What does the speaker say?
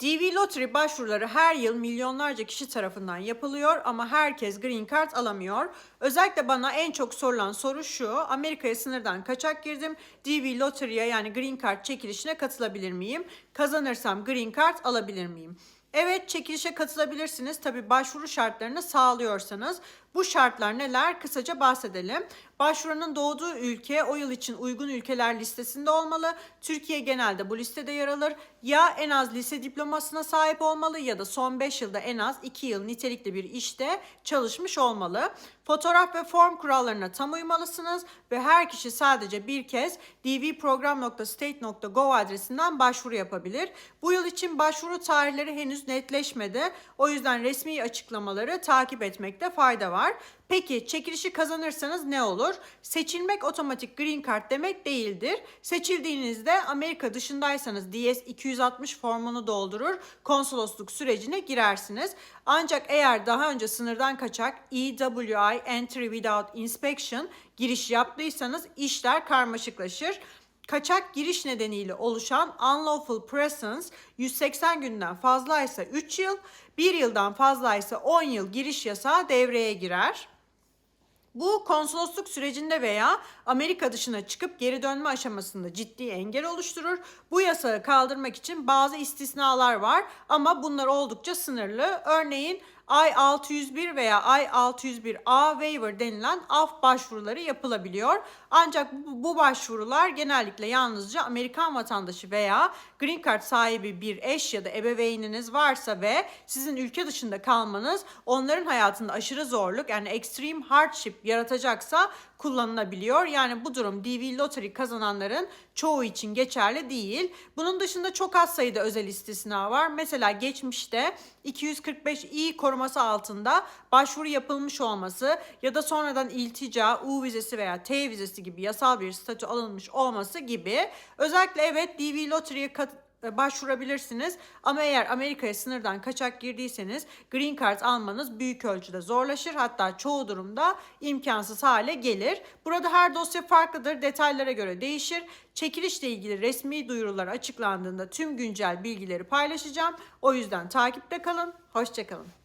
DV Lottery başvuruları her yıl milyonlarca kişi tarafından yapılıyor ama herkes green card alamıyor. Özellikle bana en çok sorulan soru şu. Amerika'ya sınırdan kaçak girdim. DV Lottery'ye yani green card çekilişine katılabilir miyim? Kazanırsam green card alabilir miyim? Evet çekilişe katılabilirsiniz. Tabi başvuru şartlarını sağlıyorsanız. Bu şartlar neler? Kısaca bahsedelim. Başvurunun doğduğu ülke o yıl için uygun ülkeler listesinde olmalı. Türkiye genelde bu listede yer alır. Ya en az lise diplomasına sahip olmalı ya da son 5 yılda en az 2 yıl nitelikli bir işte çalışmış olmalı. Fotoğraf ve form kurallarına tam uymalısınız ve her kişi sadece bir kez dvprogram.state.gov adresinden başvuru yapabilir. Bu yıl için başvuru tarihleri henüz netleşmedi. O yüzden resmi açıklamaları takip etmekte fayda var. Peki çekilişi kazanırsanız ne olur? Seçilmek otomatik green card demek değildir. Seçildiğinizde Amerika dışındaysanız DS 260 formunu doldurur, konsolosluk sürecine girersiniz. Ancak eğer daha önce sınırdan kaçak EWI Entry Without Inspection giriş yaptıysanız işler karmaşıklaşır. Kaçak giriş nedeniyle oluşan unlawful presence 180 günden fazlaysa 3 yıl, 1 yıldan fazlaysa 10 yıl giriş yasağı devreye girer. Bu konsolosluk sürecinde veya Amerika dışına çıkıp geri dönme aşamasında ciddi engel oluşturur. Bu yasağı kaldırmak için bazı istisnalar var ama bunlar oldukça sınırlı. Örneğin I-601 veya I-601A waiver denilen af başvuruları yapılabiliyor. Ancak bu, başvurular genellikle yalnızca Amerikan vatandaşı veya green card sahibi bir eş ya da ebeveyniniz varsa ve sizin ülke dışında kalmanız onların hayatında aşırı zorluk yani extreme hardship yaratacaksa kullanılabiliyor. Yani bu durum DV Lottery kazananların çoğu için geçerli değil. Bunun dışında çok az sayıda özel istisna var. Mesela geçmişte 245i koruması altında başvuru yapılmış olması ya da sonradan iltica, U vizesi veya T vizesi gibi yasal bir statü alınmış olması gibi. Özellikle evet DV Lottery'ye kat başvurabilirsiniz. Ama eğer Amerika'ya sınırdan kaçak girdiyseniz green card almanız büyük ölçüde zorlaşır. Hatta çoğu durumda imkansız hale gelir. Burada her dosya farklıdır. Detaylara göre değişir. Çekilişle ilgili resmi duyurular açıklandığında tüm güncel bilgileri paylaşacağım. O yüzden takipte kalın. Hoşçakalın.